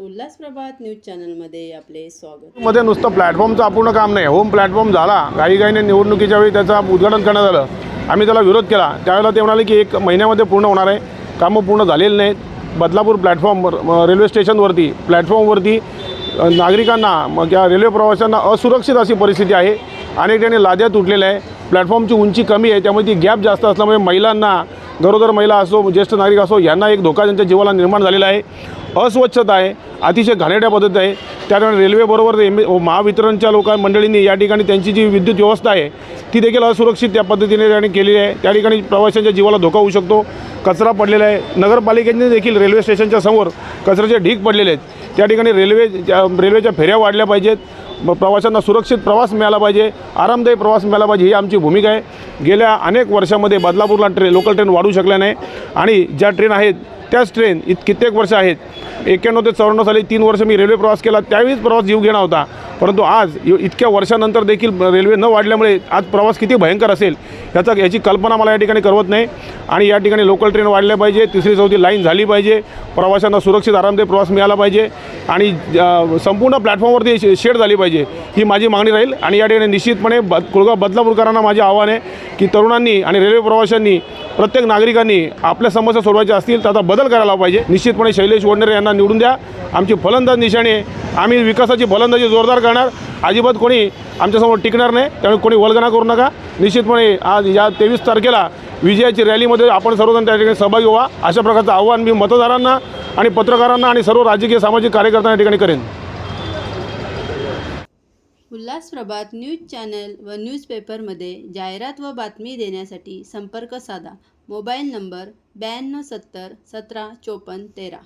प्रभात news चॅनलमध्ये आपले स्वागत. मध्ये नुसतं प्लॅटफॉर्मचं अपूर्ण काम नाही. होम प्लॅटफॉर्म झाला. काही काही निवडणुकीच्या वेळी त्याचं उद्घाटन करण्यात आलं. आम्ही त्याला विरोध केला. त्यावेळेला ते म्हणाले की एक महिन्यामध्ये पूर्ण होणार आहे. कामं पूर्ण झालेली नाहीत. बदलापूर प्लॅटफॉर्म रेल्वे स्टेशनवरती प्लॅटफॉर्मवरती नागरिकांना मग या रेल्वे प्रवाशांना असुरक्षित अशी परिस्थिती आहे. अनेक ठिकाणी लाद्या तुटलेल्या आहे. प्लॅटफॉर्मची उंची कमी आहे. त्यामुळे ती गॅप जास्त असल्यामुळे महिलांना गरोदर महिला असो ज्येष्ठ नागरिक असो यांना एक धोका त्यांच्या जीवाला निर्माण झालेला आहे. अस्वच्छता आहे अतिशय घाणेड्या पद्धत आहे. त्यामुळे रेल्वेबरोबर एम महावितरणच्या लोकां मंडळींनी या ठिकाणी त्यांची जी विद्युत व्यवस्था आहे ती देखील असुरक्षित त्या पद्धतीने त्यांनी केलेली आहे. त्या ठिकाणी प्रवाशांच्या जीवाला धोका होऊ शकतो. कचरा पडलेला आहे. नगरपालिकेने देखील रेल्वे स्टेशनच्या समोर कचऱ्याचे ढीग पडलेले आहेत. त्या ठिकाणी रेल्वे रेल्वेच्या फेऱ्या वाढल्या पाहिजेत. मग प्रवाशांना सुरक्षित प्रवास मिळाला पाहिजे. आरामदायी प्रवास मिळाला पाहिजे ही आमची भूमिका आहे. गेल्या अनेक वर्षामध्ये बदलापूरला ट्रेन लोकल ट्रेन वाढू शकल्या नाही. आणि ज्या ट्रेन आहेत त्याच ट्रेन इत कित्येक वर्ष आहेत. एक्क्याण्णव ते चौऱ्याण्णव साली तीन वर्ष मी रेल्वे प्रवास केला त्यावेळीच प्रवास जीव घेणा होता. परंतु आज इतक्या वर्षानंतर देखील रेल्वे न वाढल्यामुळे आज प्रवास किती भयंकर असेल याचा याची कल्पना मला या ठिकाणी करवत नाही. आणि या ठिकाणी लोकल ट्रेन वाढल्या पाहिजे तिसरी चौथी लाईन झाली पाहिजे प्रवाशांना सुरक्षित आरामदायी प्रवास मिळाला पाहिजे आणि संपूर्ण प्लॅटफॉर्मवरती शे- शेड झाली पाहिजे ही माझी मागणी राहील. आणि या ठिकाणी निश्चितपणे ब कुळगाव बदलापूरकरांना माझे आव्हान आहे की तरुणांनी आणि रेल्वे प्रवाशांनी प्रत्येक नागरिकांनी आपल्या समस्या सोडवायच्या असतील तर आता बदल करायला पाहिजे. निश्चितपणे शैलेश वडनेरे यांना निवडून द्या. आमची फलंदाज निशाणी आहे. आम्ही विकासाची फलंदाजी जोरदार करणार. अजिबात कोणी आमच्यासमोर टिकणार नाही. त्यामुळे कोणी वल्गना करू नका. निश्चितपणे आज या तेवीस तारखेला विजयाची रॅलीमध्ये आपण सर्वजण त्या ठिकाणी सहभागी व्हा. अशा प्रकारचं आव्हान मी मतदारांना आणि पत्रकारांना आणि सर्व राजकीय सामाजिक कार्यकर्त्यांना या ठिकाणी करेन. उल्हास प्रभात न्यूज चॅनल व न्यूजपेपरमध्ये जाहिरात व बातमी देण्यासाठी संपर्क साधा. मोबाईल नंबर ब्याण्णव सत्तर सतरा चोपन्न तेरा.